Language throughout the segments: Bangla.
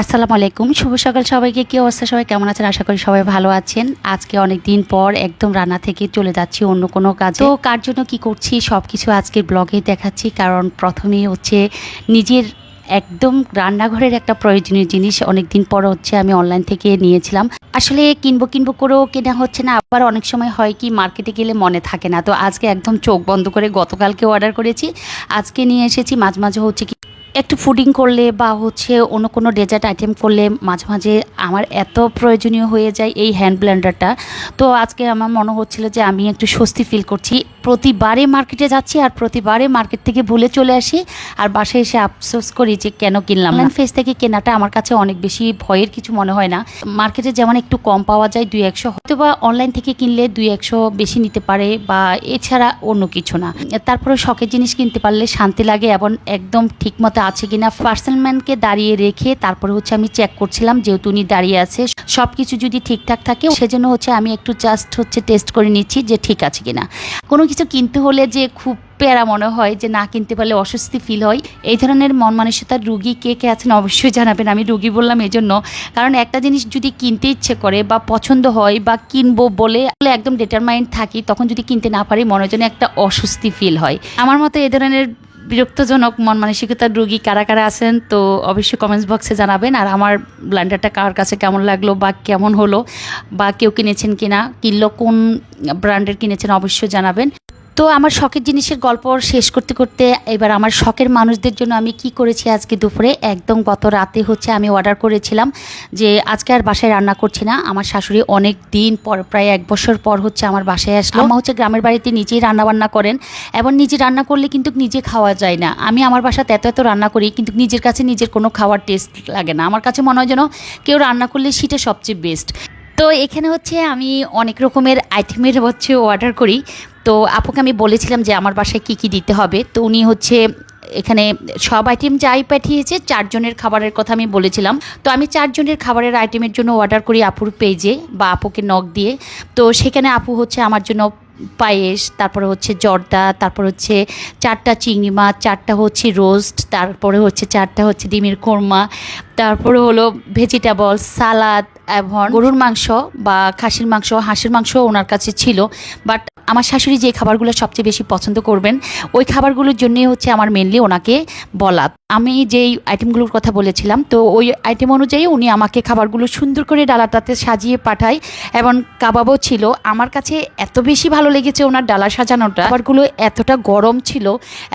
আসসালামু আলাইকুম। শুভ সকাল সবাইকে। কী অবস্থা? সবাই কেমন আছেন? আশা করি সবাই ভালো আছেন। আজকে অনেক দিন পর একদম রান্না থেকে চলে যাচ্ছি অন্য কোনো কাজে। তো কার জন্য কি করছি? সব কিছু আজকের ব্লগে দেখাচ্ছি। কারণ প্রথমেই হচ্ছে নিজের একদম রান্নাঘরের একটা প্রয়োজনীয় জিনিস। অনেক দিন পর হচ্ছে আমি অনলাইন থেকে নিয়েছিলাম। আসলে কিনবো কিনবো করেও কেনা হচ্ছে না। আবার অনেক সময় হয় কি, মার্কেটে গেলে মনে থাকে না। তো আজকে একদম চোখ বন্ধ করে গতকালকে অর্ডার করেছি। আজকে নিয়ে এসেছি মাঝে মাঝে হচ্ছে কি একটু ফুডিং করলে বা হচ্ছে অন্য কোনো ডেজার্ট আইটেম করলে মাঝে মাঝে আমার এত প্রয়োজনীয় হয়ে যায় এই হ্যান্ড ব্লেন্ডারটা তো আজকে আমার মনে হচ্ছিল যে আমি একটু স্বস্তি ফিল করছি। প্রতিবারে মার্কেটে যাচ্ছি আর প্রতিবারে মার্কেট থেকে ভুলে চলে আসি আর বাসায় এসে আফসোস করি যে কেন কিনলাম অনলাইন ফেস থেকে কেনাটা আমার কাছে অনেক বেশি ভয়ের কিছু মনে হয় না। মার্কেটে যেমন একটু কম পাওয়া যায় দুই একশো হয়তো বা অনলাইন থেকে কিনলে দুই একশো বেশি নিতে পারে বা এছাড়া অন্য কিছু না। তারপরে শখের জিনিস কিনতে পারলে শান্তি লাগে এবং একদম ঠিক মতো আছে কিনা পার্সেল ম্যানকে দাঁড়িয়ে রেখে তারপরে হচ্ছে আমি চেক করছিলাম যেহেতু উনি দাঁড়িয়ে আছে। সব কিছু যদি ঠিকঠাক থাকে, সেজন্য হচ্ছে আমি একটু জাস্ট হচ্ছে টেস্ট করে নিচ্ছি যে ঠিক আছে কিনা। কোনো কিছু কিনতে হলে যে খুব প্যারা মনে হয় যে না কিনতে পারলে অস্বস্তি ফিল হয়। এই ধরনের মন মানসিকতার রুগী কে কে আছেন অবশ্যই জানাবেন, আমি রুগী বললাম এই জন্য কারণ একটা জিনিস যদি কিনতে ইচ্ছে করে বা পছন্দ হয় বা কিনবো বলে একদম ডিটারমাইন্ড থাকি, তখন যদি কিনতে না পারি মনের জন্য একটা অস্বস্তি ফিল হয়। আমার মতো এই ধরনের বিরক্তজনক মন মানসিকতার রুগী কারা কারা আছেন, তো অবশ্যই কমেন্টস বক্সে জানাবেন। আর আমার ব্লান্ডারটা কার কাছে কেমন লাগল বা কেমন হলো বা কেউ কিনেছেন কিনা, কিনলো কোন ব্র্যান্ডের কিনেছেন, অবশ্যই জানাবেন। তো আমার শখের জিনিসের গল্প শেষ করতে করতে এবার আমার শখের মানুষদের জন্য আমি কি করেছি আজকে দুপুরে? একদম গত রাতে হচ্ছে আমি অর্ডার করেছিলাম যে আজকে আর বাসায় রান্না করছি না। আমার শাশুড়ি অনেক দিন পর প্রায় এক বছর পর হচ্ছে আমার বাসায় আসলো। আমা হচ্ছে গ্রামের বাড়িতে নিজেই রান্না বান্না করেন। এবং নিজে রান্না করলে কিন্তু নিজে খাওয়া যায় না। আমি আমার বাসাতে এত এত রান্না করি কিন্তু নিজের কাছে নিজের কোনো খাওয়ার টেস্ট লাগে না। আমার কাছে মনে হয় যেন কেউ রান্না করলে সেটা সবচেয়ে বেস্ট তো এখানে হচ্ছে আমি অনেক রকমের আইটেমের হচ্ছে অর্ডার করি। তো আপুকে আমি বলেছিলাম যে আমার বাসায় কি কি দিতে হবে। তো উনি হচ্ছে এখানে সব আইটেম যাই পাঠিয়েছে, চারজনের খাবারের কথা আমি বলেছিলাম। তো আমি চারজনের খাবারের আইটেমের জন্য অর্ডার করি আপুর পেজে বা আপুকে নখ দিয়ে। তো সেখানে আপু হচ্ছে আমার জন্য পায়েস, তারপরে হচ্ছে জর্দা, তারপর হচ্ছে চারটা চিংড়ি মাছ, চারটা হচ্ছে রোস্ট তারপরে হচ্ছে চারটা হচ্ছে ডিমের কোরমা, তারপরে হলো ভেজিটেবল সালাদ এবং গরুর মাংস বা খাসির মাংস, হাঁসের মাংস ওনার কাছে ছিল। বাট আমার শাশুড়ি যে খাবারগুলো সবচেয়ে বেশি পছন্দ করবেন, ওই খাবারগুলোর জন্যই হচ্ছে আমার মেনলি ওনাকে বলা। আমি যেই আইটেমগুলোর কথা বলেছিলাম, তো ওই আইটেম অনুযায়ী উনি আমাকে খাবারগুলো সুন্দর করে ডালাটাতে সাজিয়ে পাঠায় এবং কাবাবও ছিল। আমার কাছে এত বেশি ভালো লেগেছে ওনার ডালা সাজানোটা। খাবারগুলো এতটা গরম ছিল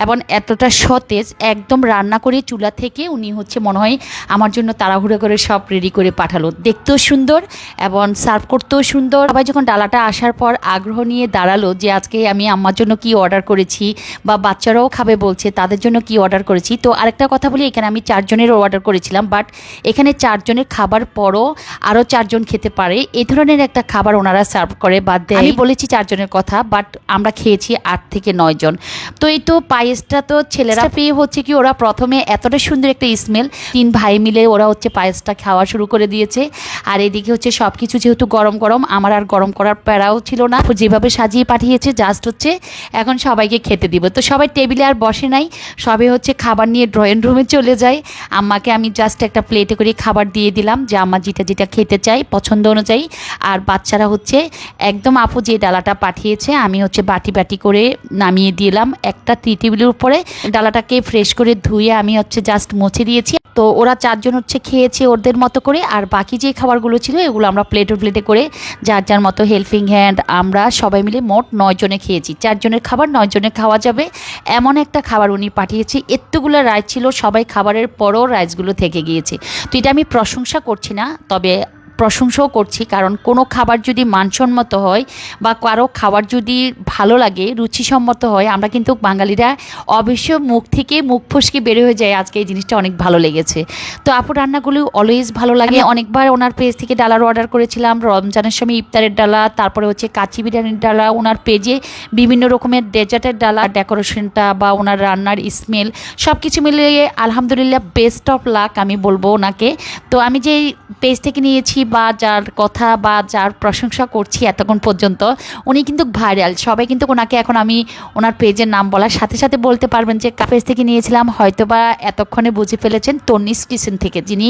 এবং এতটা সতেজ, একদম রান্না করে চুলা থেকে উনি হচ্ছে মনে হয় আমার জন্য তাড়াহুড়ো করে সব রেডি করে পাঠালো। দেখতেও সুন্দর এবং সার্ভ করতেও সুন্দর। সবাই যখন ডালাটা আসার পর আগ্রহ নিয়ে দাঁড়াল যে আজকে আমি আমার জন্য কি অর্ডার করেছি বা বাচ্চারাও খাবে বলছে, তাদের জন্য কি অর্ডার করেছি, তো আরেকটা কথা বলি এখানে আমি চারজনেরও অর্ডার করেছিলাম বাট এখানে চারজনের খাবার পরও আরও চারজন খেতে পারে। এই ধরনের একটা খাবার ওনারা সার্ভ করে বাদ দেয়। আমি বলেছি চারজনের কথা বাট আমরা খেয়েছি আট থেকে নয় জন। তো এই তো পায়েসটা তো ছেলেরা পেয়ে হচ্ছে কি ওরা প্রথমে এতটা সুন্দর একটা স্মেল তিন ভাই মিলে ওরা হচ্ছে পায়েসটা খাওয়া শুরু করে দিয়েছে। আর এদিকে হচ্ছে সব কিছু যেহেতু গরম গরম আমার আর গরম করার প্যারাও ছিল না। যেভাবে সাজিয়ে পাঠিয়েছে জাস্ট হচ্ছে এখন সবাইকে খেতে দিব। তো সবাই টেবিলে আর বসে নাই সবে হচ্ছে খাবার নিয়ে ড্রয়িং রুমে চলে যাই। আম্মাকে আমি জাস্ট একটা প্লেটে করে খাবার দিয়ে দিলাম, যে আম্মা যেটা যেটা খেতে চাই পছন্দ অনুযায়ী। আর বাচ্চারা হচ্ছে একদম আপু যে ডালাটা পাঠিয়েছে, আমি হচ্ছে বাটি বাটি করে নামিয়ে দিলাম। একটা টি টেবিলের উপরে ডালাটাকে ফ্রেশ করে ধুয়ে আমি হচ্ছে জাস্ট মুছে দিয়েছি। তো ওরা চারজন হচ্ছে খেয়েছে ওদের মতো করে, আর বাকি যে খাবারগুলো ছিল এগুলো আমরা প্লেটে প্লেটে করে যার যার মতো হেল্পিং হ্যান্ড আমরা সবাই মিলে মোট নয়জনে খেয়েছি। চারজনের খাবার নয় জনে খাওয়া যাবে। এমন একটা খাবার উনি পাঠিয়েছে, এতগুলো রাইস ছিল, সবাই খাবারের পরও রাইসগুলো থেকে গিয়েছে। তো এটা আমি প্রশংসা করছি না, তবে প্রশংসাও করছি কারণ কোনো খাবার যদি মানসম্মত হয় বা কারও খাবার যদি ভালো লাগে রুচিসম্মত হয় আমরা কিন্তু বাঙালিরা অবশ্য মুখ থেকে মুখ ফসকে বের হয়ে যায় আজকে এই জিনিসটা অনেক ভালো লেগেছে। তো আপুর রান্নাগুলো অলওয়েজ ভালো লাগে। অনেকবার ওনার পেজ থেকে ডালার অর্ডার করেছিলাম রমজানের সময় ইফতারের ডালা তারপরে হচ্ছে কাচি বিরিয়ানির ডালা ওনার পেজে বিভিন্ন রকমের ডেজার্টের ডালা ডেকোরেশনটা বা ওনার রান্নার স্মেল সব কিছু মিলিয়ে আলহামদুলিল্লাহ বেস্ট অফ লাক আমি বলব ওনাকে। তো আমি যেই পেজ থেকে নিয়েছি বা যার কথা বা যার প্রশংসা করছি এতক্ষণ পর্যন্ত, উনি কিন্তু ভাইরাল। সবাই কিন্তু ওনাকে এখন আমি ওনার পেজের নাম বলার সাথে সাথে বলতে পারবেন যে পেজ থেকে নিয়েছিলাম? হয়তো বা এতক্ষণে বুঝে ফেলেছেন তন্নিস কিচেন থেকে, যিনি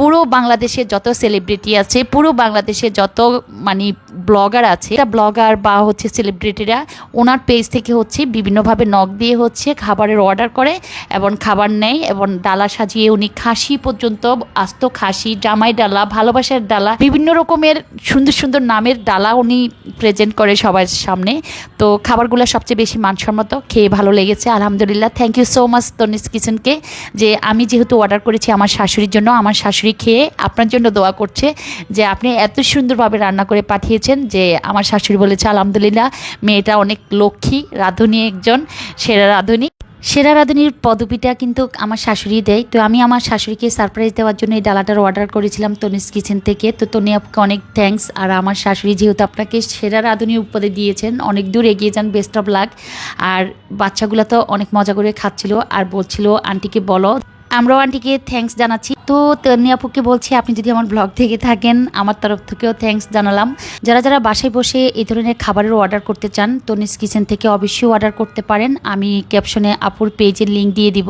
পুরো বাংলাদেশের যত সেলিব্রিটি আছে, পুরো বাংলাদেশে যত মানে ব্লগার আছে ব্লগার বা হচ্ছে সেলিব্রিটিরা ওনার পেজ থেকে হচ্ছে বিভিন্নভাবে নখ দিয়ে হচ্ছে খাবারের অর্ডার করে এবং খাবার নেয় এবং ডালা সাজিয়ে উনি খাসি পর্যন্ত, আস্ত খাসি, জামাই ডালা, ভালোবাসার ডালা, বিভিন্ন রকমের সুন্দর সুন্দর নামের ডালা উনি প্রেজেন্ট করে সবার সামনে। তো খাবারগুলো সবচেয়ে বেশি মানসম্মত, খেয়ে ভালো লেগেছে, আলহামদুলিল্লাহ। থ্যাংক ইউ সো মাচ তনিস কিচেনকে যে আমি যেহেতু অর্ডার করেছি আমার শাশুড়ির জন্য, আমার শাশুড়ি খেয়ে আপনার জন্য দোয়া করছে যে আপনি এত সুন্দরভাবে রান্না করে পাঠিয়েছেন যে আমার শাশুড়ি বলেছে, আলহামদুলিল্লাহ, মেয়েটা অনেক লক্ষ্মী, রাঁধুনি একজন, সেরা রাঁধুনি। সেরা রাঁধুনির পদবিটা কিন্তু আমার শাশুড়ি দেয়। তো আমি আমার শাশুড়িকে সারপ্রাইজ দেওয়ার জন্য এই ডালাটার অর্ডার করেছিলাম তনিস কিচেন থেকে। তো তনি আপুকে অনেক থ্যাঙ্কস আর আমার শাশুড়ি যেহেতু আপনাকে সেরা রাঁধুনি উপদে দিয়েছেন, অনেক দূর এগিয়ে যান বেস্ট অফ লাক আর বাচ্চাগুলো তো অনেক মজা করে খাচ্ছিল। আর বলছিল, আন্টিকে বলো আমরাও আন্টিকে থ্যাঙ্কস জানাচ্ছি। তো তনি আপুকে বলছি, আপনি যদি আমার ব্লগ থেকে থাকেন, আমার তরফ থেকেও থ্যাঙ্কস জানালাম। যারা যারা বাসায় বসে এই ধরনের খাবারের অর্ডার করতে চান তনিস কিচেন থেকে অবশ্যই অর্ডার করতে পারেন। আমি ক্যাপশনে আপুর পেজের লিঙ্ক দিয়ে দিব।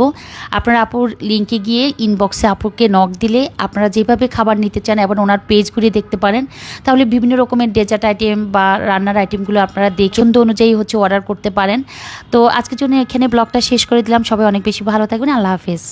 আপনারা আপুর লিঙ্কে গিয়ে ইনবক্সে আপুকে নক দিলে, আপনারা যেভাবে খাবার নিতে চান এবং ওনার পেজ ঘুরে দেখতে পারেন, তাহলে বিভিন্ন রকমের ডেজার্ট আইটেম বা রান্নার আইটেমগুলো আপনারা দেখন্দ অনুযায়ী হচ্ছে অর্ডার করতে পারেন। তো আজকের জন্য এখানে ব্লগটা শেষ করে দিলাম। সবাই অনেক বেশি ভালো থাকবেন। আল্লাহ হাফেজ।